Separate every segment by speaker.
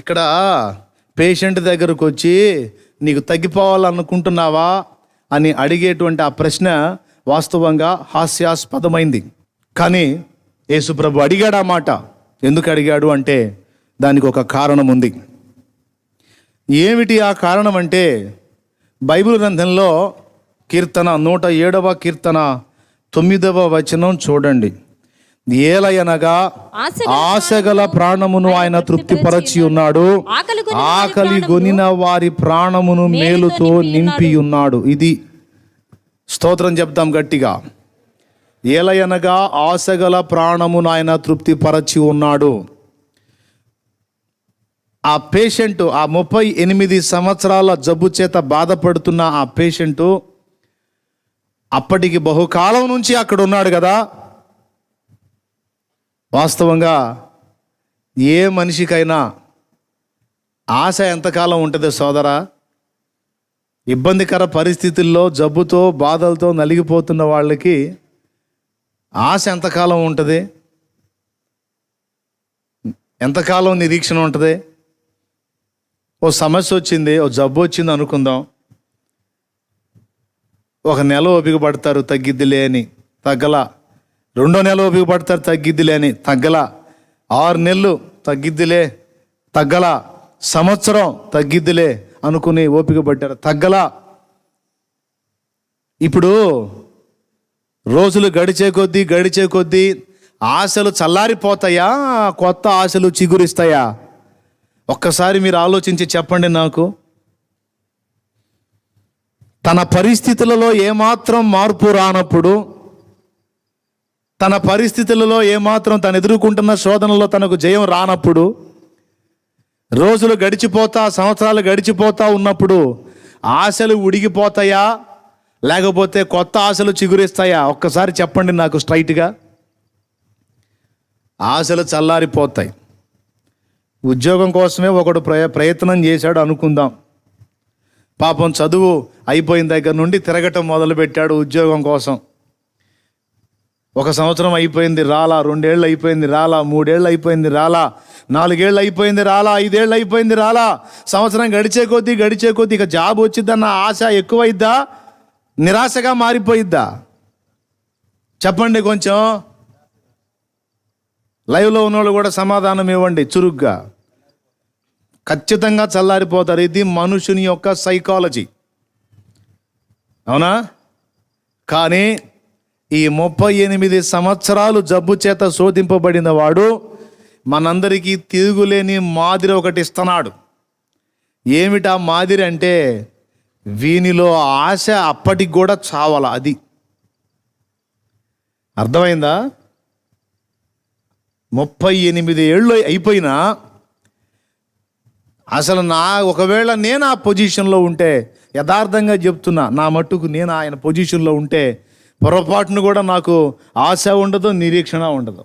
Speaker 1: ఇక్కడ పేషెంట్ దగ్గరకు వచ్చి నీకు తగ్గిపోవాలనుకుంటున్నావా? అని అడిగేటువంటి ఆ ప్రశ్న వాస్తవంగా హాస్యాస్పదమైంది. కానీ యేసుప్రభు అడిగాడు ఆ మాట. ఎందుకు అడిగాడు అంటే దానికి ఒక కారణం ఉంది ఏమిటి ఆ కారణం అంటే బైబిల్ గ్రంథంలో కీర్తన నూట ఏడవ కీర్తన తొమ్మిదవ వచనం చూడండి. ఏలయనగా
Speaker 2: ఆశగల
Speaker 1: ప్రాణమును ఆయన తృప్తిపరచి ఉన్నాడు
Speaker 2: ఆకలి
Speaker 1: గొనిన వారి ప్రాణమును మేలుతో నింపి ఉన్నాడు ఇది స్తోత్రం చెప్తాం గట్టిగా. ఏలయనగా ఆశగల ప్రాణమును ఆయన తృప్తిపరచి ఉన్నాడు ఆ పేషెంట్ ఆ ముప్పై ఎనిమిది సంవత్సరాల జబ్బు చేత బాధపడుతున్న ఆ పేషెంటు అప్పటికి బహుకాలం నుంచి అక్కడ ఉన్నాడు కదా. వాస్తవంగా ఏ మనిషికైనా ఆశ ఎంతకాలం ఉంటుంది సోదరా ఇబ్బందికర పరిస్థితుల్లో జబ్బుతో బాధలతో నలిగిపోతున్న వాళ్ళకి ఆశ ఎంతకాలం ఉంటుంది? ఎంతకాలం నిరీక్షణ ఉంటుంది? ఓ సమస్య వచ్చింది ఓ జబ్బు వచ్చింది అనుకుందాం. ఒక నెల ఓపిక పడతారు తగ్గిద్దిలే అని తగ్గల. రెండో నెల ఉపయోగపడతారు తగ్గిద్దిలే అని తగ్గల. ఆరు నెలలు తగ్గిద్దిలే తగ్గలా. సంవత్సరం తగ్గిద్దిలే అనుకుని ఓపిక పడ్డారు తగ్గలా. ఇప్పుడు రోజులు గడిచే కొద్దీ గడిచే కొద్దీ ఆశలు చల్లారిపోతాయా? కొత్త ఆశలు చిగురిస్తాయా? ఒక్కసారి మీరు ఆలోచించి చెప్పండి నాకు. తన పరిస్థితులలో ఏమాత్రం మార్పు రానప్పుడు తన పరిస్థితులలో ఏమాత్రం తను ఎదుర్కొంటున్న శోధనలో తనకు జయం రానప్పుడు రోజులు గడిచిపోతా సంవత్సరాలు గడిచిపోతా ఉన్నప్పుడు ఆశలు ఉడిగిపోతాయా? లేకపోతే కొత్త ఆశలు చిగురిస్తాయా? ఒక్కసారి చెప్పండి నాకు స్ట్రైట్గా. ఆశలు చల్లారిపోతాయి. ఉద్యోగం కోసమే ఒకడు ప్రయ ప్రయత్నం చేశాడు అనుకుందాం. పాపం చదువు అయిపోయిన దగ్గర నుండి తిరగటం మొదలుపెట్టాడు ఉద్యోగం కోసం. ఒక సంవత్సరం అయిపోయింది రాలా. రెండేళ్ళు అయిపోయింది రాలా. మూడేళ్ళు అయిపోయింది రాలా. నాలుగేళ్ళు అయిపోయింది రాలా. ఐదేళ్ళు అయిపోయింది రాలా. సంవత్సరం గడిచే కొద్దీ గడిచే కొద్దీ ఇక జాబ్ వచ్చిద్దన్న ఆశ ఎక్కువైద్దా? నిరాశగా మారిపోయిద్దా? చెప్పండి కొంచెం. లైవ్లో ఉన్నోళ్ళు కూడా సమాధానం ఇవ్వండి చురుగ్గా. ఖచ్చితంగా చల్లారిపోతారు. ఇది మనుషుని యొక్క సైకాలజీ. అవునా? కానీ ఈ ముప్పై ఎనిమిది సంవత్సరాలు జబ్బు చేత శోధింపబడిన వాడు మనందరికీ తిరుగులేని మాదిరి ఒకటి ఇస్తున్నాడు. ఏమిటా మాదిరి అంటే వీనిలో ఆశ అప్పటికి కూడా చావాల అది. అర్థమైందా? ముప్పై ఎనిమిది ఏళ్ళు అయిపోయినా అసలు నా ఒకవేళ నేను ఆ పొజిషన్లో ఉంటే యథార్థంగా చెప్తున్నా నా మట్టుకు నేను ఆయన పొజిషన్లో ఉంటే పొరపాటును కూడా నాకు ఆశ ఉండదు నిరీక్షణ ఉండదు.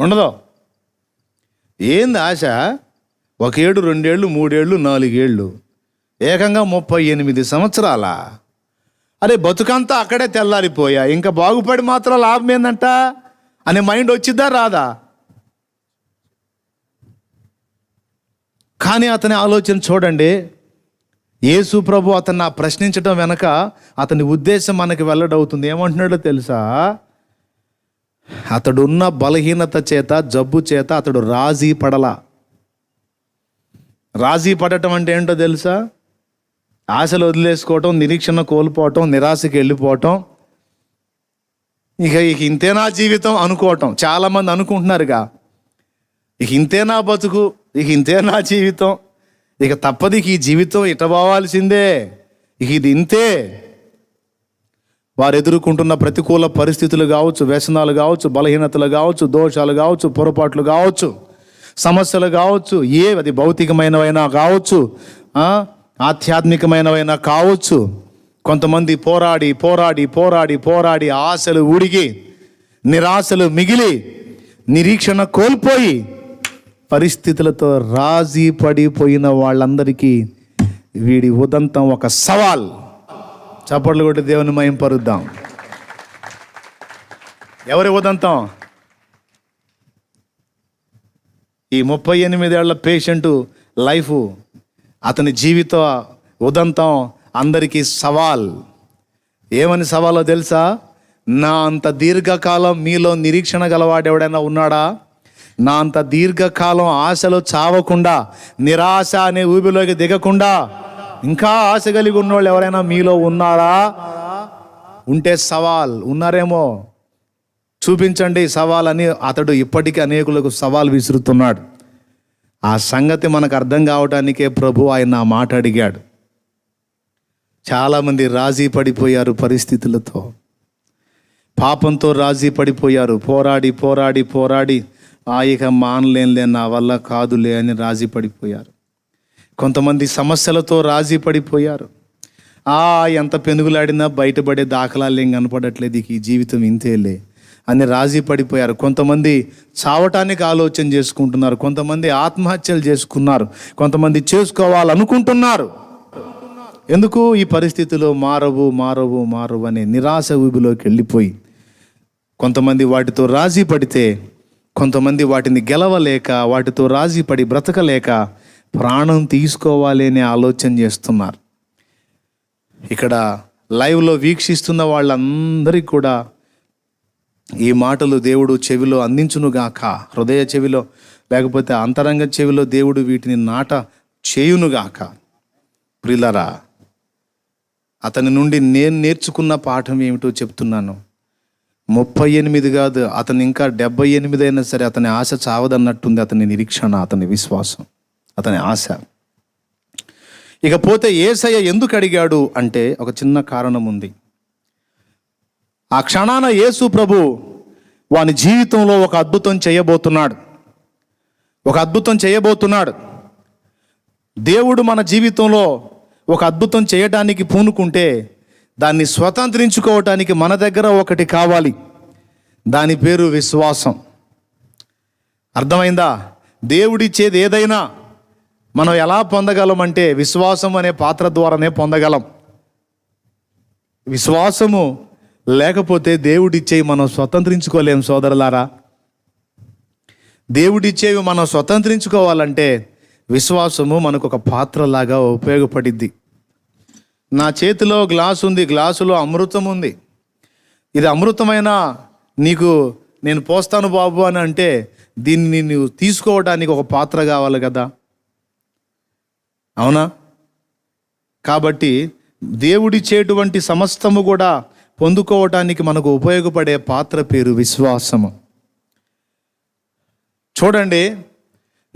Speaker 1: ఉండదు? ఏంది ఆశ? ఒక ఏడు రెండేళ్ళు మూడేళ్ళు నాలుగేళ్ళు. ఏకంగా ముప్పై ఎనిమిది సంవత్సరాల? అరే బతుకంతా అక్కడే తెల్లారిపోయా. ఇంకా బాగుపడి మాత్రం లాభం ఏందంట? అనే మైండ్ వచ్చిద్దా రాదా? కానీ అతని ఆలోచన చూడండి. యేసు ప్రభు అతను నా ప్రశ్నించడం వెనక అతని ఉద్దేశం మనకి వెల్లడవుతుంది. ఏమంటున్నాడో తెలుసా? అతడున్న బలహీనత చేత జబ్బు చేత అతడు రాజీ పడలా. రాజీ పడటం అంటే ఏంటో తెలుసా? ఆశలు వదిలేసుకోవటం నిరీక్షణ కోల్పోవటం నిరాశకి వెళ్ళిపోవటం. ఇక ఇక ఇంతేనా జీవితం అనుకోవటం. చాలామంది అనుకుంటున్నారుగా. ఇక ఇంతేనా బతుకు? ఇక ఇంతేనా జీవితం? ఇక తప్పది ఈ జీవితం ఇటబావాల్సిందే ఇక ఇది ఇంతే. వారు ఎదుర్కొంటున్న ప్రతికూల పరిస్థితులు కావచ్చు వ్యసనాలు కావచ్చు బలహీనతలు కావచ్చు దోషాలు కావచ్చు పొరపాట్లు కావచ్చు సమస్యలు కావచ్చు ఏ అది భౌతికమైనవైనా కావచ్చు ఆధ్యాత్మికమైనవైనా కావచ్చు. కొంతమంది పోరాడి పోరాడి పోరాడి పోరాడి ఆశలు ఉడిగి నిరాశలు మిగిలి నిరీక్షణ కోల్పోయి పరిస్థితులతో రాజీ పడిపోయిన వాళ్ళందరికీ వీడి ఉదంతం ఒక సవాల్. చప్పట్లు కొట్టి దేవుని మయం పరుద్దాం. ఎవరి ఉదంతం? ఈ ముప్పై ఎనిమిదేళ్ళ పేషెంటు లైఫ్ అతని జీవిత ఉదంతం అందరికీ సవాల్. ఏమని సవాలో తెలుసా? నా అంత దీర్ఘకాలం మీలో నిరీక్షణ గలవాడెవడైనా ఉన్నాడా? నా అంత దీర్ఘకాలం ఆశలో చావకుండా నిరాశ అనే ఊబిలోకి దిగకుండా ఇంకా ఆశ కలిగి ఉన్నవాళ్ళు ఎవరైనా మీలో ఉన్నారా? ఉంటే సవాల్ ఉన్నారేమో? చూపించండి సవాల్ అని అతడు ఇప్పటికీ అనేకులకు సవాల్ విసురుతున్నాడు. ఆ సంగతి మనకు అర్థం కావటానికే ప్రభు ఆయన నా మాట అడిగాడు. చాలామంది రాజీ పడిపోయారు పరిస్థితులతో. పాపంతో రాజీ పడిపోయారు. పోరాడి పోరాడి పోరాడి ఆ ఇక మానలేనులే నా వల్ల కాదులే అని రాజీ పడిపోయారు. కొంతమంది సమస్యలతో రాజీ పడిపోయారు. ఆ ఎంత పెనుగులాడినా బయటపడే దాఖలాలు ఏం కనపడట్లేదు ఈ జీవితం ఇంతేలే అని రాజీ పడిపోయారు. కొంతమంది చావటానికి ఆలోచన చేసుకుంటున్నారు కొంతమంది ఆత్మహత్యలు చేసుకున్నారు కొంతమంది చేసుకోవాలనుకుంటున్నారు. ఎందుకు? ఈ పరిస్థితిలో మారవు మారవు మారవు అనే నిరాశ ఊబిలోకి వెళ్ళిపోయి కొంతమంది వాటితో రాజీ పడితే కొంతమంది వాటిని గెలవలేక వాటితో రాజీపడి బ్రతకలేక ప్రాణం తీసుకోవాలి అనే ఆలోచన చేస్తున్నారు. ఇక్కడ లైవ్లో వీక్షిస్తున్న వాళ్ళందరికీ కూడా ఈ మాటలు దేవుడు చెవిలో అందించునుగాక హృదయ చెవిలో లేకపోతే అంతరంగ చెవిలో దేవుడు వీటిని నాట చేయునుగాక ప్రిలరా అతని నుండి నేను నేర్చుకున్న పాఠం ఏమిటో చెప్తున్నాను. ముప్పై ఎనిమిది కాదు అతను ఇంకా డెబ్బై ఎనిమిది అయినా సరే అతని ఆశ చావదన్నట్టుంది అతని నిరీక్షణ అతని విశ్వాసం అతని ఆశ. ఇకపోతే ఏసయ్య ఎందుకు అడిగాడు అంటే ఒక చిన్న కారణం ఉంది. ఆ క్షణాన యేసు ప్రభు వాని జీవితంలో ఒక అద్భుతం చేయబోతున్నాడు. ఒక అద్భుతం చేయబోతున్నాడు. దేవుడు మన జీవితంలో ఒక అద్భుతం చేయడానికి పూనుకుంటే దాన్ని స్వతంత్రించుకోవటానికి మన దగ్గర ఒకటి కావాలి. దాని పేరు విశ్వాసం. అర్థమైందా? దేవుడిచ్చేది ఏదైనా మనం ఎలా పొందగలం అంటే విశ్వాసం అనే పాత్ర ద్వారానే పొందగలం. విశ్వాసము లేకపోతే దేవుడిచ్చేవి మనం స్వతంత్రించుకోలేం సోదరులారా. దేవుడిచ్చేవి మనం స్వతంత్రించుకోవాలంటే విశ్వాసము మనకు ఒక పాత్రలాగా ఉపయోగపడిద్ది. నా చేతిలో గ్లాస్ ఉంది గ్లాసులో అమృతం ఉంది. ఇది అమృతమైన నీకు నేను పోస్తాను బాబు అని అంటే దీన్ని నువ్వు తీసుకోవడానికి ఒక పాత్ర కావాలి కదా. అవునా? కాబట్టి దేవుడిచ్చేటువంటి సమస్తము కూడా పొందుకోవటానికి మనకు ఉపయోగపడే పాత్ర పేరు విశ్వాసము. చూడండి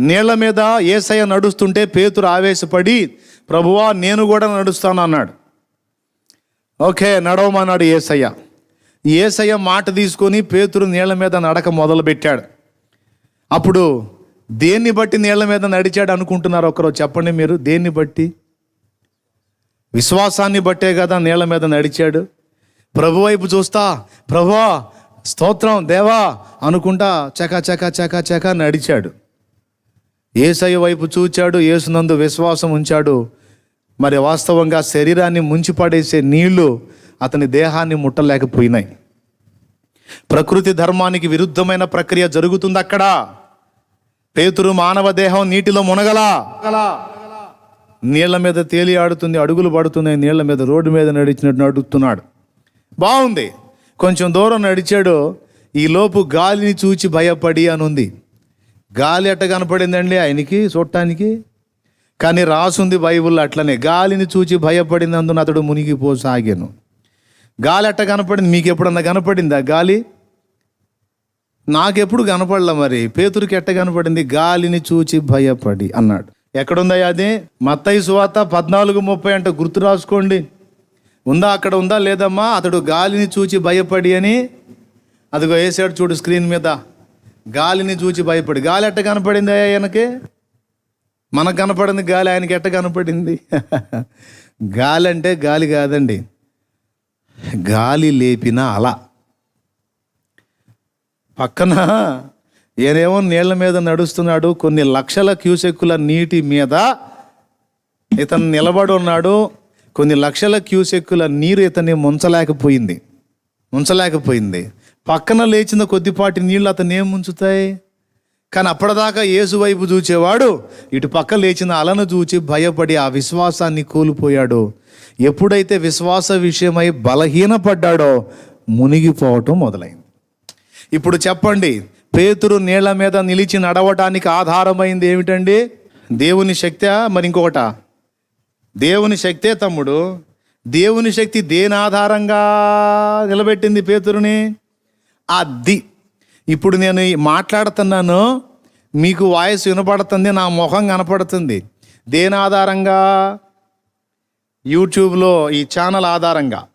Speaker 1: నీళ్ళ మీద ఏసయ్య నడుస్తుంటే పేతురు ఆవేశపడి ప్రభువా నేను కూడా నడుస్తాను అన్నాడు. ఓకే నడవమన్నాడు ఏసయ్య. ఏసయ్య మాట తీసుకొని పేతురు నీళ్ళ మీద నడక మొదలుపెట్టాడు. అప్పుడు దేన్ని బట్టి నీళ్ళ మీద నడిచాడు అనుకుంటున్నారు ఒకరు చెప్పండి మీరు దేన్ని బట్టి? విశ్వాసాన్ని బట్టే కదా నీళ్ళ మీద నడిచాడు. ప్రభు వైపు చూస్తా ప్రభువా స్తోత్రం దేవా అనుకుంటా చక చక చక చక నడిచాడు. ఏసయ్య వైపు చూచాడు ఏసునందు విశ్వాసం ఉంచాడు. మరి వాస్తవంగా శరీరాన్ని ముంచిపడేసే నీళ్ళు అతని దేహాన్ని ముట్టలేకపోయినాయి. ప్రకృతి ధర్మానికి విరుద్ధమైన ప్రక్రియ జరుగుతుంది అక్కడ. పేతురు మానవ దేహం నీటిలో మునగలా. నీళ్ళ మీద తేలి ఆడుతుంది అడుగులు పడుతున్నాయి నీళ్ళ మీద రోడ్డు మీద నడిచినట్టు నడుస్తున్నాడు. బాగుంది. కొంచెం దూరం నడిచాడు. ఈ లోపు గాలిని చూచి భయపడి అని ఉంది గాలి ఎట్ట కనపడిందండి ఆయనకి చూడటానికి. కానీ రాసుంది బైబుల్లో అట్లనే. గాలిని చూచి భయపడినందున అతడు మునిగిపోసాగాను. గాలి ఎట్ట కనపడింది మీకు ఎప్పుడన్నా కనపడిందా గాలి? నాకెప్పుడు కనపడలే మరి? పేతురికి ఎట్ట కనపడింది? గాలిని చూచి భయపడి అన్నాడు. ఎక్కడుందా అది? మత్తయి సువాత పద్నాలుగు ముప్పై అంటే గుర్తు రాసుకోండి. ఉందా అక్కడ ఉందా లేదమ్మా? అతడు గాలిని చూచి భయపడి అని. అదిగో వేసాడు చూడు స్క్రీన్ మీద. గాలిని చూచి భయపడి. గాలి ఎట్ట కనపడింది ఆయనకి మనకు కనపడింది గాలి ఆయనకి ఎట్ట కనపడింది? గాలి అంటే గాలి కాదండి. గాలి లేపిన అల. పక్కన ఈయనేమో నీళ్ళ మీద నడుస్తున్నాడు కొన్ని లక్షల క్యూసెక్కుల నీటి మీద ఇతను నిలబడి ఉన్నాడు కొన్ని లక్షల క్యూసెక్కుల నీరు ఇతన్ని ముంచలేకపోయింది. ముంచలేకపోయింది. పక్కన లేచిన కొద్దిపాటి నీళ్ళు అతను ఏం ముంచుతాయి కానీ అప్పటిదాకా యేసు వైపు చూచేవాడు ఇటు పక్క లేచిన అలను చూచి భయపడి ఆ విశ్వాసాన్ని కోల్పోయాడు. ఎప్పుడైతే విశ్వాస విషయమై బలహీనపడ్డాడో మునిగిపోవటం మొదలైంది. ఇప్పుడు చెప్పండి పేతురు నీళ్ళ మీద నిలిచి నడవటానికి ఆధారమైంది ఏమిటండి? దేవుని శక్తి మరి ఇంకొకట? దేవుని శక్తే తమ్ముడు దేవుని శక్తి దేని ఆధారంగా నిలబెట్టింది పేతురుని? అది. ఇప్పుడు నేను మాట్లాడుతున్నాను మీకు వాయిస్ వినపడుతుంది నా ముఖం కనపడుతుంది. దేని ఆధారంగా? యూట్యూబ్లో ఈ ఛానల్ ఆధారంగా.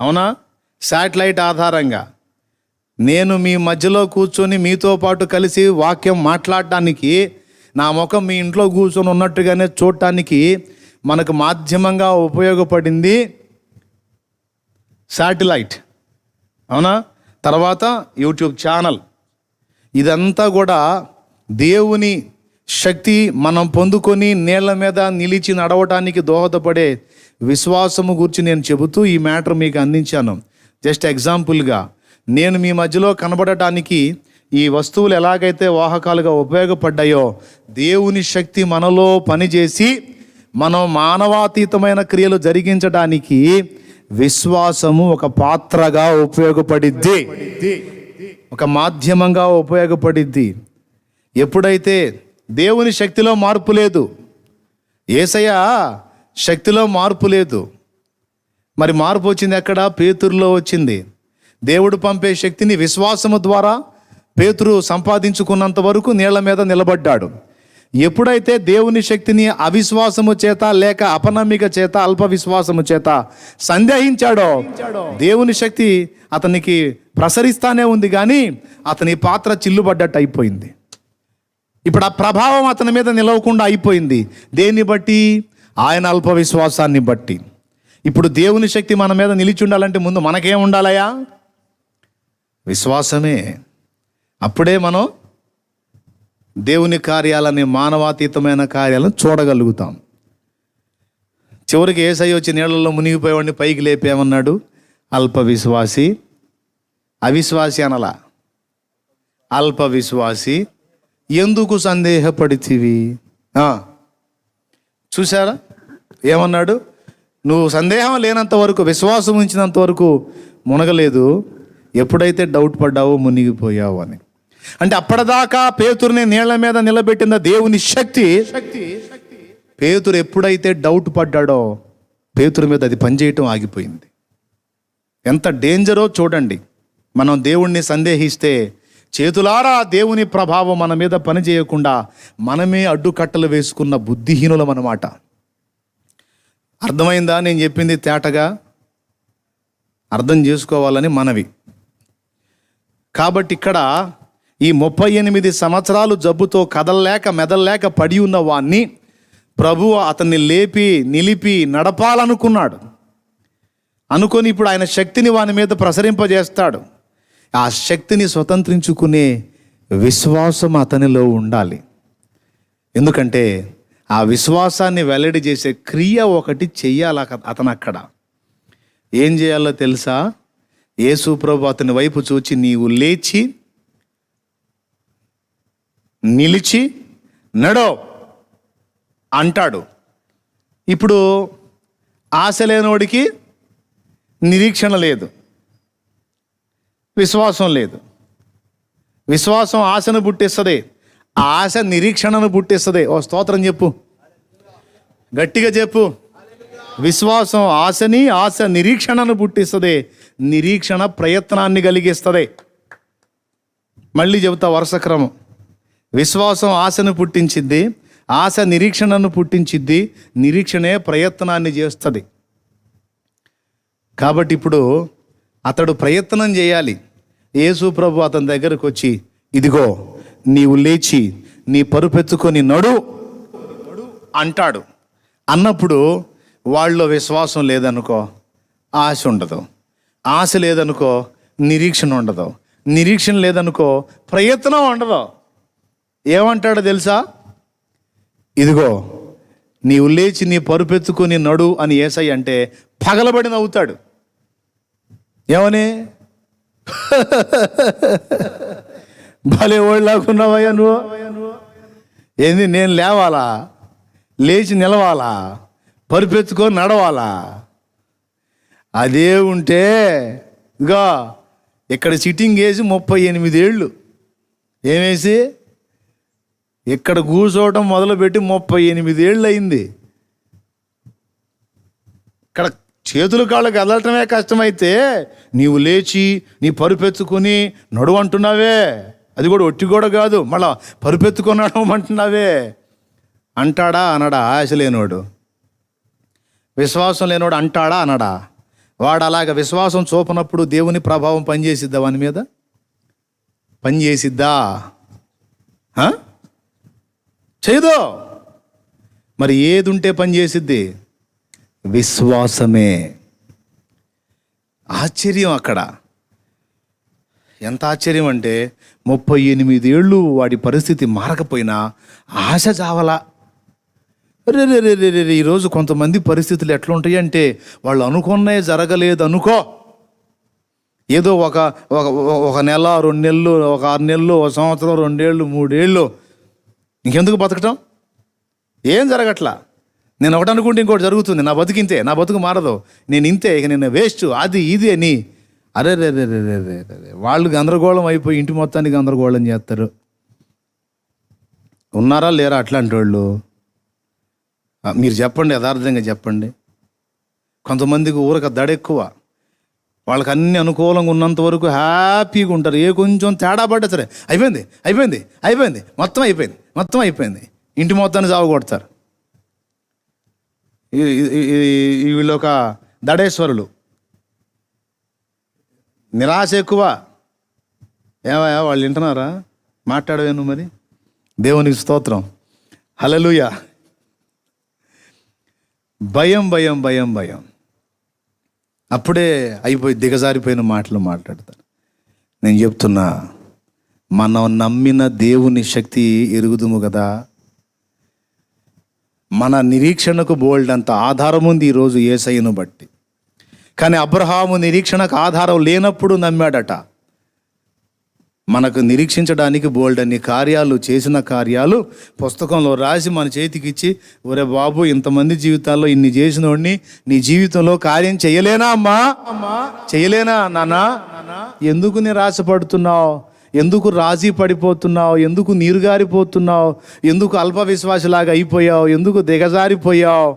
Speaker 1: అవునా? శాటిలైట్ ఆధారంగా. నేను మీ మధ్యలో కూర్చొని మీతో పాటు కలిసి వాక్యం మాట్లాడటానికి నా ముఖం మీ ఇంట్లో కూర్చొని ఉన్నట్టుగానే చూడటానికి మనకు మాధ్యమంగా ఉపయోగపడింది శాటిలైట్. అవునా? తర్వాత యూట్యూబ్ ఛానల్. ఇదంతా కూడా దేవుని శక్తి మనం పొందుకొని నీళ్ళ మీద నిలిచి నడవటానికి దోహదపడే విశ్వాసము గురించి నేను చెబుతూ ఈ మ్యాటర్ మీకు అందించాను. జస్ట్ ఎగ్జాంపుల్గా నేను మీ మధ్యలో కనబడటానికి ఈ వస్తువులు ఎలాగైతే వాహకాలుగా ఉపయోగపడ్డాయో దేవుని శక్తి మనలో పనిచేసి మనం మానవాతీతమైన క్రియలు జరిగించడానికి విశ్వాసము ఒక పాత్రగా ఉపయోగపడిద్ది. ఒక మాధ్యమంగా ఉపయోగపడిద్ది. ఎప్పుడైతే దేవుని శక్తిలో మార్పు లేదు ఏసయ్య శక్తిలో మార్పు లేదు. మరి మార్పు వచ్చింది ఎక్కడ? పేతురులో వచ్చింది. దేవుడు పంపే శక్తిని విశ్వాసము ద్వారా పేతురు సంపాదించుకున్నంత వరకు నీళ్ళ మీద నిలబడ్డాడు. ఎప్పుడైతే దేవుని శక్తిని అవిశ్వాసము చేత లేక అపనమ్మిక చేత అల్ప విశ్వాసము చేత సందేహించాడో దేవుని శక్తి అతనికి ప్రసరిస్తానే ఉంది కానీ అతని పాత్ర చిల్లుబడ్డట్టు అయిపోయింది. ఇప్పుడు ఆ ప్రభావం అతని మీద నిలవకుండా అయిపోయింది. దేన్ని బట్టి? ఆయన అల్ప విశ్వాసాన్ని బట్టి. ఇప్పుడు దేవుని శక్తి మన మీద నిలిచి ఉండాలంటే ముందు మనకేం ఉండాలయా విశ్వాసమే. అప్పుడే మనం దేవుని కార్యాలని మానవాతీతమైన కార్యాలను చూడగలుగుతాం. చివరికి ఏసై వచ్చి నీళ్ళల్లో మునిగిపోయేవాడిని పైకి లేపేమన్నాడు అల్ప విశ్వాసి అవిశ్వాసి అనలా. అల్ప విశ్వాసి ఎందుకు సందేహపడితివి? చూసారా ఏమన్నాడు? నువ్వు సందేహం లేనంత వరకు విశ్వాసం ఉంచినంత వరకు మునగలేదు. ఎప్పుడైతే డౌట్ పడ్డావో మునిగిపోయావు అని. అంటే అప్పటిదాకా పేతురుని నీళ్ళ మీద నిలబెట్టిన దేవుని శక్తి పేతురు ఎప్పుడైతే డౌట్ పడ్డాడో పేతురు మీద అది పనిచేయటం ఆగిపోయింది. ఎంత డేంజరో చూడండి. మనం దేవుణ్ణి సందేహిస్తే చేతులారా దేవుని ప్రభావం మన మీద పనిచేయకుండా మనమే అడ్డుకట్టలు వేసుకున్న బుద్ధిహీనులం అన్నమాట అర్థమైందా? నేను చెప్పింది తేటగా? అర్థం చేసుకోవాలని మనవి. కాబట్టి ఇక్కడ ఈ ముప్పై ఎనిమిది సంవత్సరాలు జబ్బుతో కదలలేక మెదలలేక పడి ఉన్న వాణ్ణి ప్రభువు అతన్ని లేపి నిలిపి నడపాలనుకున్నాడు. అనుకొని ఇప్పుడు ఆయన శక్తిని వాని మీద ప్రసరింపజేస్తాడు. ఆ శక్తిని స్వతంత్రించుకునే విశ్వాసం అతనిలో ఉండాలి. ఎందుకంటే ఆ విశ్వాసాన్ని వెల్లడి చేసే క్రియ ఒకటి చెయ్యాలి అతను అక్కడ ఏం చేయాలో తెలుసా? యేసు ప్రభు అతని వైపు చూచి నీవు లేచి నిలిచి నడో అంటాడు. ఇప్పుడు ఆశ లేనోడికి నిరీక్షణ లేదు. విశ్వాసం లేదు. విశ్వాసం ఆశను పుట్టిస్తుంది. ఆశ నిరీక్షణను పుట్టిస్తుంది. ఓ స్తోత్రం చెప్పు. గట్టిగా చెప్పు. విశ్వాసం ఆశని ఆశ నిరీక్షణను పుట్టిస్తుంది. నిరీక్షణ ప్రయత్నాన్ని కలిగిస్తుంది. మళ్ళీ చెబుతా వరుస క్రమం. విశ్వాసం ఆశను పుట్టించింది ఆశ నిరీక్షణను పుట్టించిద్ది నిరీక్షణే ప్రయత్నాన్ని చేస్తుంది. కాబట్టి ఇప్పుడు అతడు ప్రయత్నం చేయాలి. యేసు ప్రభు అతని దగ్గరకు వచ్చి ఇదిగో నీవు లేచి నీ పరుపెత్తుకొని నడు అంటాడు. అన్నప్పుడు వాళ్ళలో విశ్వాసం లేదనుకో ఆశ ఉండదు. ఆశ లేదనుకో నిరీక్షణ ఉండదు. నిరీక్షణ లేదనుకో ప్రయత్నం ఉండదు. ఏమంటాడో తెలుసా? ఇదిగో నీవు లేచి నీ పరుపెత్తుకుని నడు అని ఏసై అంటే పగలబడి నవ్వుతాడు. ఏమని? భలే ఓళ్ళాకున్నావయ్యా నువ్వు. ఏంది నేను లేవాలా? లేచి నిలవాలా? పరిపెత్తుకొని నడవాలా? అదే ఉంటే ఇదిగో ఇక్కడ సిట్టింగ్ వేసి ముప్పై ఎనిమిది ఏళ్ళు ఏమేసి? ఇక్కడ కూర్చోవడం మొదలుపెట్టి ముప్పై ఎనిమిది ఏళ్ళు అయింది ఇక్కడ చేతులు కాళ్ళు కదలటమే కష్టమైతే నీవు లేచి నీ పరుపెత్తుకుని నడువు అంటున్నావే. అది కూడా ఒట్టి కూడా కాదు మళ్ళా పరుపెత్తుకొని నడవమంటున్నావే అంటాడా అనడా? ఆశ లేనోడు. విశ్వాసం లేనోడు అంటాడా అనడా? వాడు అలాగ విశ్వాసం చూపనప్పుడు దేవుని ప్రభావం పనిచేసిద్దా వాని మీద? పనిచేసిద్దా? చేయదు మరి ఏది ఉంటే పనిచేసిద్ది విశ్వాసమే. ఆశ్చర్యం అక్కడ. ఎంత ఆశ్చర్యం అంటే ముప్పై ఎనిమిది ఏళ్ళు వాడి పరిస్థితి మారకపోయినా ఆశ చావలా. రే రే రే రే ఈరోజు కొంతమంది పరిస్థితులు ఎట్లా అంటే వాళ్ళు అనుకున్నే జరగలేదు అనుకో ఏదో ఒక ఒక ఒక నెల రెండు నెలలు ఒక ఆరు నెలలు ఒక సంవత్సరం రెండేళ్ళు మూడేళ్ళు ఇంకెందుకు బతకటం? ఏం జరగట్లా? నేను ఒకటి అనుకుంటే ఇంకోటి జరుగుతుంది. నా బతికింతే నా బతుకు మారదు. నేను ఇంతే. ఇక నేను వేస్ట్. అది ఇది అని. అరే రే రే రే రే రే రే వాళ్ళు గందరగోళం అయిపోయి ఇంటి మొత్తానికి గందరగోళం చేస్తారు. ఉన్నారా లేరా అట్లాంటి వాళ్ళు మీరు చెప్పండి యథార్థంగా చెప్పండి. కొంతమందికి ఊరక దడ ఎక్కువ వాళ్ళకి అన్ని అనుకూలంగా ఉన్నంత వరకు హ్యాపీగా ఉంటారు. ఏ కొంచెం తేడా పడ్డా సరే. అయిపోయింది అయిపోయింది అయిపోయింది. మొత్తం అయిపోయింది మొత్తం అయిపోయింది. ఇంటి మొత్తాన్ని సాగు కొడతారు. ఈ- వీళ్ళు ఒక దడేశ్వరులు. నిరాశ ఎక్కువ. ఏమయ్యా వాళ్ళు వింటున్నారా? మాట్లాడవేను మరి? దేవునికి స్తోత్రం. హలలుయ భయం భయం భయం భయం. అప్పుడే అయిపోయి దిగజారిపోయిన మాటలు మాట్లాడతారు నేను చెప్తున్నా మనం నమ్మిన దేవుని శక్తి ఎరుగుదుము కదా. మన నిరీక్షణకు బోల్డ్ అంత ఆధారం ఉంది ఈరోజు ఏసయ్యను బట్టి. కానీ అబ్రహాము నిరీక్షణకు ఆధారం లేనప్పుడు నమ్మాడట. మనకు నిరీక్షించడానికి బోల్డ్ అన్ని కార్యాలు చేసిన కార్యాలు పుస్తకంలో రాసి మన చేతికి ఇచ్చి ఒరే బాబు ఇంతమంది జీవితాల్లో ఇన్ని చేసినోడిని నీ జీవితంలో కార్యం చేయలేనా అమ్మా? చేయలేనా నానా? ఎందుకు నిరాశపడుతున్నావు ఎందుకు రాజీ పడిపోతున్నావు? ఎందుకు నీరుగారిపోతున్నావు ఎందుకు అల్ప విశ్వాసలాగా అయిపోయావు? ఎందుకు దిగజారిపోయావు?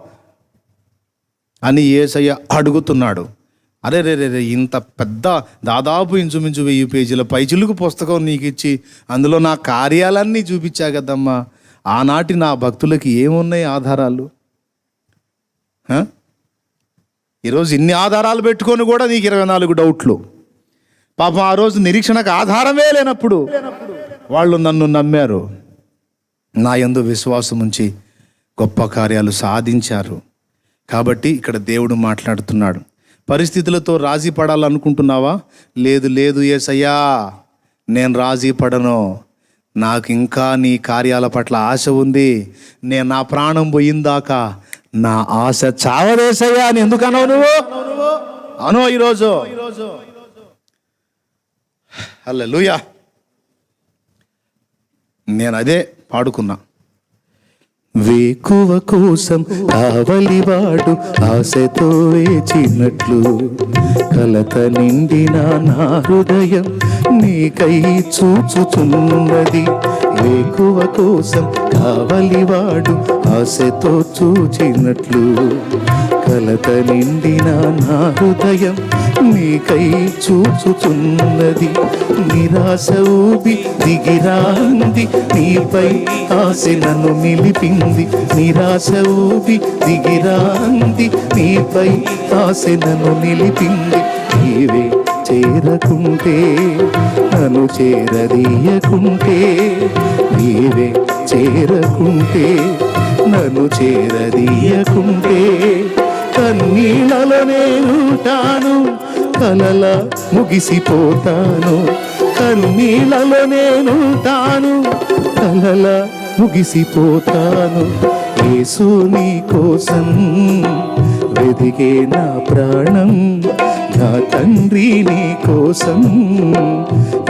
Speaker 1: అని ఏసయ్య అడుగుతున్నాడు. అరే రే రే ఇంత పెద్ద దాదాపు ఇంచుమించు వెయ్యి పేజీల పైచిలుకు పుస్తకం నీకు ఇచ్చి అందులో నా కార్యాలన్నీ చూపించా కదమ్మా. ఆనాటి నా భక్తులకి ఏమున్నాయి ఆధారాలు? ఈరోజు ఇన్ని ఆధారాలు పెట్టుకొని కూడా నీకు ఇరవై నాలుగు డౌట్లు. పాపం ఆ రోజు నిరీక్షణకు ఆధారమే లేనప్పుడు వాళ్ళు నన్ను నమ్మారు. నా యందు విశ్వాసం ఉంచి గొప్ప కార్యాలు సాధించారు. కాబట్టి ఇక్కడ దేవుడు మాట్లాడుతున్నాడు. పరిస్థితులతో రాజీ పడాలనుకుంటున్నావా? లేదు లేదు ఏసయ్యా నేను రాజీ పడను. నాకు ఇంకా నీ కార్యాల పట్ల ఆశ ఉంది. నేను నా ప్రాణం పోయిందాకా నా ఆశ చావదేశయ్యా అని ఎందుకు అనవు నువ్వు? అను ఈరోజు అల్లెలుయా నేను అదే పాడుకున్నా. వేకువ కోసం కావలివాడు ఆశతో వేచినట్లు కలత నిండిన నా హృదయం నీకై చూచుచున్నది. వేకువ కోసం కావలివాడు ఆశతో చూచినట్లు కలత నిండిన నా హృదయం నీకై చూచుచున్నది. నిరాశ ఊబి దిగిరాంది. నీపై ఆశ నన్ను నిలిపింది. నిరాశ ఊబి దిగిరాంది. నీపై ఆశ నన్ను నిలిపింది. నీవే చేరకుంటే నన్ను చేరదీయకుంటే నీవే చేరకుంటే నన్ను చేరదీయకుంటే కన్నీళ్ళలో నేనుంటాను కలల ముగిసిపోతాను. కన్నీళ్ళలో నేనుంటాను కలల ముగిసిపోతాను. యేసు నీ కోసం వెదిగే నా ప్రాణం. నా తండ్రి నీ కోసం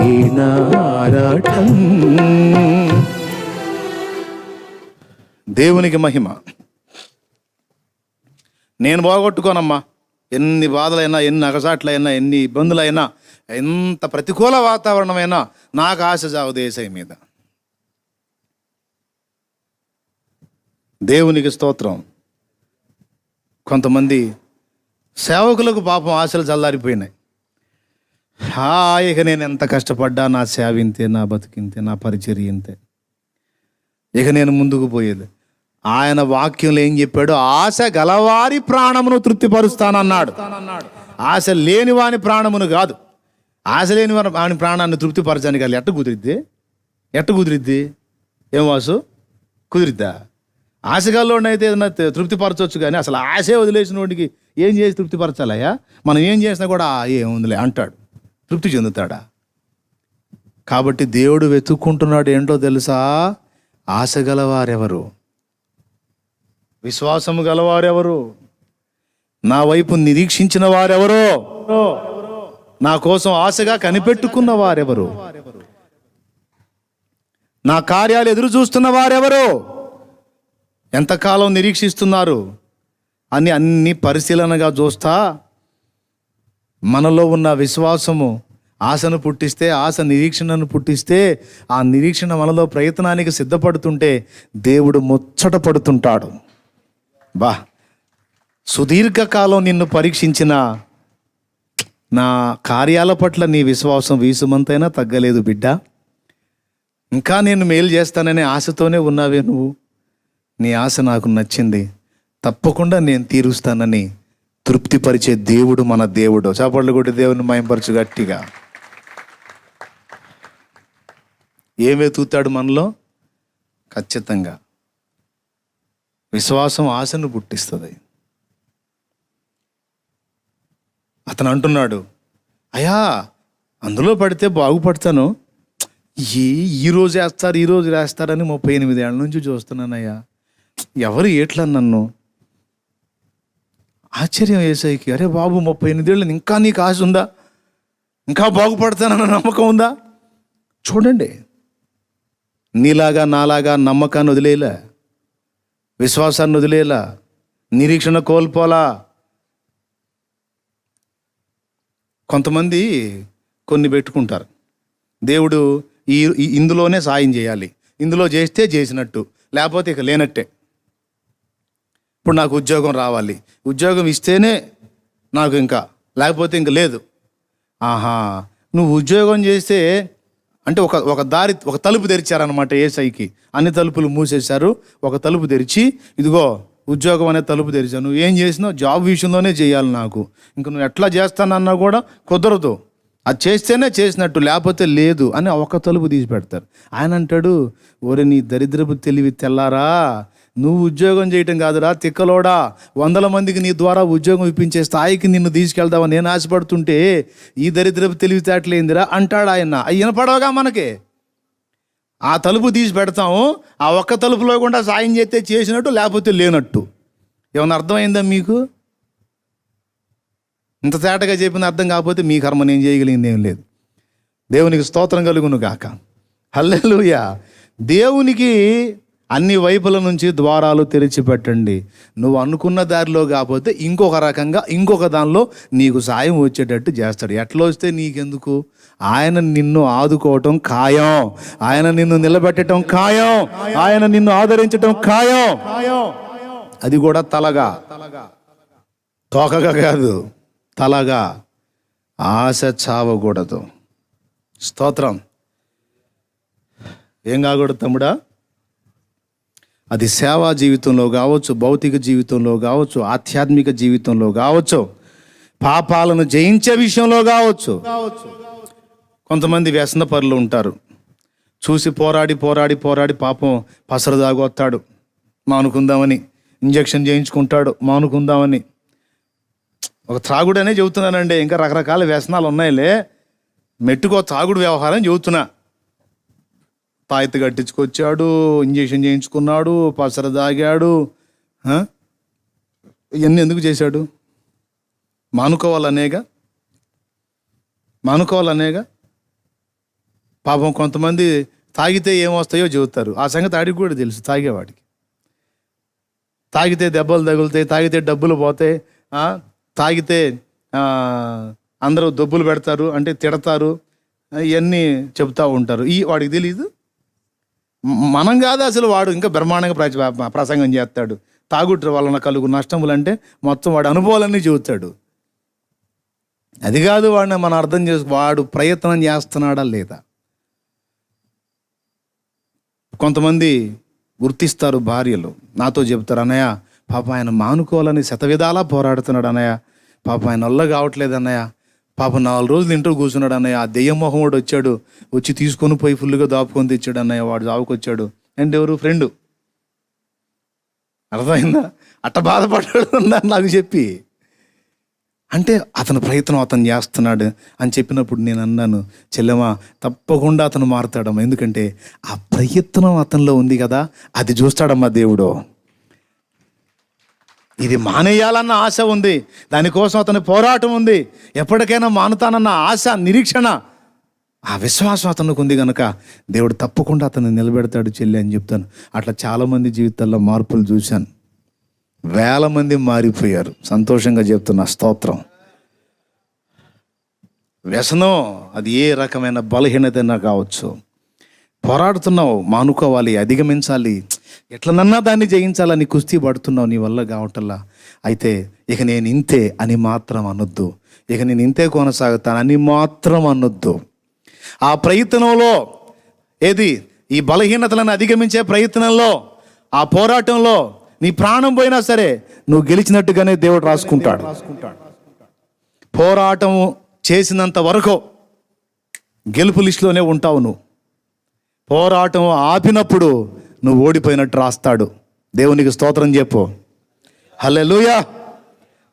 Speaker 1: ఈ నారాటం దేవునికి మహిమ. నేను పోగొట్టుకోనమ్మా ఎన్ని బాధలైనా ఎన్ని అగసాట్లైనా ఎన్ని ఇబ్బందులైనా ఎంత ప్రతికూల వాతావరణమైనా నాకు ఆశ చావు దేశం మీద. దేవునికి స్తోత్రం. కొంతమంది సేవకులకు పాపం ఆశలు చల్లారిపోయినాయి. హాయిగా నేను ఎంత కష్టపడ్డా నా సేవింతే నా బతికింతే నా పరిచర్య ఇంతే ఇక నేను ముందుకు పోయేది. ఆయన వాక్యంలో ఏం చెప్పాడు? ఆశ గలవారి ప్రాణమును తృప్తిపరుస్తానన్నాడు. ఆశ లేని వాని ప్రాణమును కాదు. ఆశ లేని వాని ప్రాణాన్ని తృప్తిపరచడానికి వాళ్ళు ఎట్ట కుదిరిద్ది? ఎట్ట కుదిరిద్ది? ఏం వాసు? కుదిరిద్దా? ఆశగాల్లోనే అయితే ఏదైనా తృప్తిపరచవచ్చు కానీ అసలు ఆశే వదిలేసిన వాడికి ఏం చేసి తృప్తిపరచాలయ్యా? మనం ఏం చేసినా కూడా ఏముందిలే అంటాడు. తృప్తి చెందుతాడా? కాబట్టి దేవుడు వెతుక్కుంటున్నాడు ఏంటో తెలుసా? ఆశ గలవారెవరు? విశ్వాసము గలవారెవరు? నా వైపు నిరీక్షించిన వారెవరో? నా కోసం ఆశగా కనిపెట్టుకున్న వారెవరు? నా కార్యాలు ఎదురు చూస్తున్న వారెవరు? ఎంతకాలం నిరీక్షిస్తున్నారు? అని అన్ని పరిశీలనగా చూస్తా మనలో ఉన్న విశ్వాసము ఆశను పుట్టిస్తే ఆశ నిరీక్షణను పుట్టిస్తే ఆ నిరీక్షణ మనలో ప్రయత్నానికి సిద్ధపడుతుంటే దేవుడు ముచ్చట పడుతుంటాడు. బా. సుదీర్ఘకాలం నిన్ను పరీక్షించిన నా కార్యాల పట్ల నీ విశ్వాసం వీసుమంతైనా తగ్గలేదు బిడ్డ. ఇంకా నేను మేలు చేస్తాననే ఆశతోనే ఉన్నావే నువ్వు. నీ ఆశ నాకు నచ్చింది. తప్పకుండా నేను తీరుస్తానని తృప్తిపరిచే దేవుడు మన దేవుడు. చేపళ్ళు కొట్టి దేవుని మయంపరచు గట్టిగా. ఏమే తూతాడు మనలో? ఖచ్చితంగా. విశ్వాసం ఆశను పుట్టిస్తుంది. అతను అంటున్నాడు అయ్యా అందులో పడితే బాగుపడతాను. ఏ ఈరోజు వేస్తారు ఈ రోజు వేస్తారని ముప్పై ఎనిమిది ఏళ్ళ నుంచి చూస్తున్నానయ్యా. ఎవరు ఏట్లా నన్ను? ఆశ్చర్యం వేసాయికి అరే బాబు ముప్పై ఎనిమిదేళ్ళు ఇంకా నీకు ఆశ ఉందా? ఇంకా బాగుపడతానన్న నమ్మకం ఉందా? చూడండి నీలాగా నాలాగా నమ్మకాన్ని వదిలేలా విశ్వాసాన్ని వదిలేలా నిరీక్షణ కోల్పోలా కొంతమంది కొన్ని పెట్టుకుంటారు. దేవుడు ఈ ఇందులోనే సాయం చేయాలి. ఇందులో చేస్తే చేసినట్టు లేకపోతే ఇక లేనట్టే. ఇప్పుడు నాకు ఉద్యోగం రావాలి. ఉద్యోగం ఇస్తేనే నాకు ఇంకా లేకపోతే ఇంక లేదు. ఆహా నువ్వు ఉద్యోగం చేస్తే అంటే ఒక ఒక దారి ఒక తలుపు తెరిచారనమాట ఏసైకి. అన్ని తలుపులు మూసేశారు ఒక తలుపు తెరిచి ఇదిగో ఉద్యోగం అనే తలుపు తెరిచాను నువ్వు ఏం చేసినావు? జాబ్ విషయంలోనే చేయాలి నాకు. ఇంక నువ్వు ఎట్లా చేస్తానన్నా కూడా కుదరదు. అది చేస్తేనే చేసినట్టు లేకపోతే లేదు అని ఒక తలుపు తీసి పెడతారు. ఆయన అంటాడు ఒరే నీ దరిద్రపు తెలివి తెల్లారా? నువ్వు ఉద్యోగం చేయటం కాదురా తిక్కలోడా. వందల మందికి నీ ద్వారా ఉద్యోగం ఇప్పించే స్థాయికి నిన్ను తీసుకెళ్దామని నేను ఆశపడుతుంటే ఈ దరిద్రపు తెలివితేటలేందిరా అంటాడు ఆయన. అవి పడవగా మనకి? ఆ తలుపు తీసి పెడతాము ఆ ఒక్క తలుపులో కూడా సాయం చేస్తే చేసినట్టు లేకపోతే లేనట్టు. ఏమన్నా అర్థమైందా మీకు? ఇంత తేటగా చెప్పిన అర్థం కాకపోతే మీ కర్మ నేను చేయగలిగింది ఏం లేదు. దేవునికి స్తోత్రం కలుగును గాక. హల్లెలుయా. దేవునికి అన్ని వైపుల నుంచి ద్వారాలు తెరిచిపెట్టండి. నువ్వు అనుకున్న దారిలో కాకపోతే ఇంకొక రకంగా ఇంకొక దానిలో నీకు సాయం వచ్చేటట్టు చేస్తాడు. ఎట్లా వస్తే నీకెందుకు? ఆయన నిన్ను ఆదుకోవటం ఖాయం. ఆయన నిన్ను నిలబెట్టడం ఖాయం. ఆయన నిన్ను ఆదరించటం ఖాయం. అది కూడా తలగా. తోకగా కాదు. తలగా. ఆశ చావకూడదు. స్తోత్రం. ఏం కాకూడదు తమ్ముడా? అది సేవా జీవితంలో కావచ్చు భౌతిక జీవితంలో కావచ్చు ఆధ్యాత్మిక జీవితంలో కావచ్చు పాపాలను జయించే విషయంలో కావచ్చు. కొంతమంది వ్యసన పరులు ఉంటారు. చూసి పోరాడి పోరాడి పోరాడి పాపం పసరు దాగొత్తాడు మానుకుందామని ఇంజక్షన్ చేయించుకుంటాడు మానుకుందామని. ఒక త్రాగుడనే చెబుతున్నానండి ఇంకా రకరకాల వ్యసనాలు ఉన్నాయిలే. మెట్టుకో త్రాగుడు వ్యవహారం చెబుతున్నా. తాయెత్తు కట్టించుకొచ్చాడు ఇంజక్షన్ చేయించుకున్నాడు పసర దాగాడు ఇవన్నీ ఎందుకు చేశాడు? మానుకోవాలనేగా? మానుకోవాలనేగా? పాపం కొంతమంది తాగితే ఏమొస్తాయో చెబుతారు. ఆ సంగతి ఆడికి కూడా తెలుసు తాగేవాడికి. తాగితే దెబ్బలు తగులుతాయి తాగితే డబ్బులు పోతాయి తాగితే అందరూ దొబ్బులు పెడతారు అంటే తిడతారు ఇవన్నీ చెబుతూ ఉంటారు. ఈ వాడికి తెలియదు మనం కాదు అసలు వాడు. ఇంకా బ్రహ్మాండంగా ప్రచ- ప్రసంగం చేస్తాడు. తాగుట్ర వలన కలుగు నష్టములు అంటే మొత్తం వాడు అనుభవాలన్నీ చూస్తాడు అది కాదు వాడిని మనం అర్థం చేసు వాడు ప్రయత్నం చేస్తున్నాడా లేదా? కొంతమంది గుర్తిస్తారు భార్యలు. నాతో చెప్తారు అన్నయ్య పాప ఆయన మానుకోవాలని శతవిధాలా పోరాడుతున్నాడు అన్నయ్య. పాప ఆయన వల్ల కావట్లేదు అన్నయ్య. పాప నాలుగు రోజులు ఇంటర్ కూర్చున్నాడు అన్నయ్య. ఆ దెయ్యం మొహం వాడు వచ్చాడు. వచ్చి తీసుకొని పోయి ఫుల్గా దాపుకొని తెచ్చాడు అన్నయ్య. వాడు దాపుకొచ్చాడు అండ్ ఎవరు? ఫ్రెండ్. అర్థమైందా? అట్ట బాధపడ్డాడు అన్నారు నాకు చెప్పి. అంటే అతను ప్రయత్నం అతను చేస్తున్నాడు అని చెప్పినప్పుడు నేను అన్నాను చెల్లెమా తప్పకుండా అతను మారుతాడమ్మా. ఎందుకంటే ఆ ప్రయత్నం అతనిలో ఉంది కదా. అది చూస్తాడమ్మా దేవుడు. ఇది మానేయాలన్న ఆశ ఉంది. దానికోసం అతని పోరాటం ఉంది. ఎప్పటికైనా మానుతానన్న ఆశ నిరీక్షణ ఆ విశ్వాసం అతనికి ఉంది కనుక దేవుడు తప్పకుండా అతన్ని నిలబెడతాడు చెల్లి అని చెప్తాను. అట్లా చాలామంది జీవితాల్లో మార్పులు చూశాను. వేల మంది మారిపోయారు. సంతోషంగా చెప్తున్నా స్తోత్రం. వ్యసనం అది ఏ రకమైన బలహీనతైనా కావచ్చు. పోరాడుతున్నావు మానుకోవాలి అధిగమించాలి. ఎట్లనన్నా దాన్ని జయించాలని కుస్తీ పడుతున్నావు నీ వల్ల కావటల్లా అయితే ఇక నేను ఇంతే అని మాత్రం అనొద్దు. ఇక నేను ఇంతే కొనసాగుతాను అని మాత్రం అనొద్దు. ఆ ప్రయత్నంలో ఏది? ఈ బలహీనతలను అధిగమించే ప్రయత్నంలో ఆ పోరాటంలో నీ ప్రాణం పోయినా సరే నువ్వు గెలిచినట్టుగానే దేవుడు రాసుకుంటాడు. పోరాటం చేసినంత వరకు గెలుపు లిస్టులోనే ఉంటావు నువ్వు. పోరాటం ఆపినప్పుడు నువ్వు ఓడిపోయినట్టు రాస్తాడు. దేవునికి స్తోత్రం చెప్పు. హల్లెలూయా!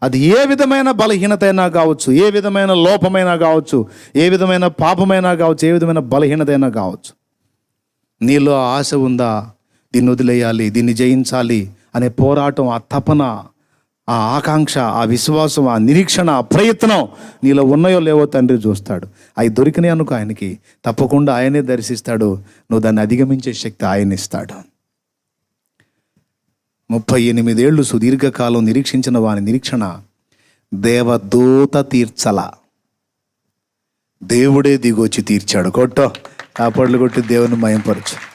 Speaker 1: అది ఏ విధమైన బలహీనత అయినా కావచ్చు ఏ విధమైన లోపమైనా కావచ్చు ఏ విధమైన పాపమైనా కావచ్చు ఏ విధమైన బలహీనత అయినా కావచ్చు. నీలో ఆ ఆశ ఉందా? దీన్ని వదిలేయాలి దీన్ని జయించాలి అనే పోరాటం ఆ తపన ఆ ఆకాంక్ష ఆ విశ్వాసం ఆ నిరీక్షణ ఆ ప్రయత్నం నీలో ఉన్నాయో లేవో తండ్రి చూస్తాడు. అవి దొరికినాయి అనుకో ఆయనకి. తప్పకుండా ఆయనే దర్శిస్తాడు. నువ్వు దాన్ని అధిగమించే శక్తి ఆయన ఇస్తాడు. ముప్పై ఎనిమిదేళ్ళు సుదీర్ఘకాలం నిరీక్షించిన వాని నిరీక్షణ దేవదూత తీర్చల. దేవుడే దిగొచ్చి తీర్చాడు. కొట్టో. కాపాడులు కొట్టి దేవుని మయంపరచు.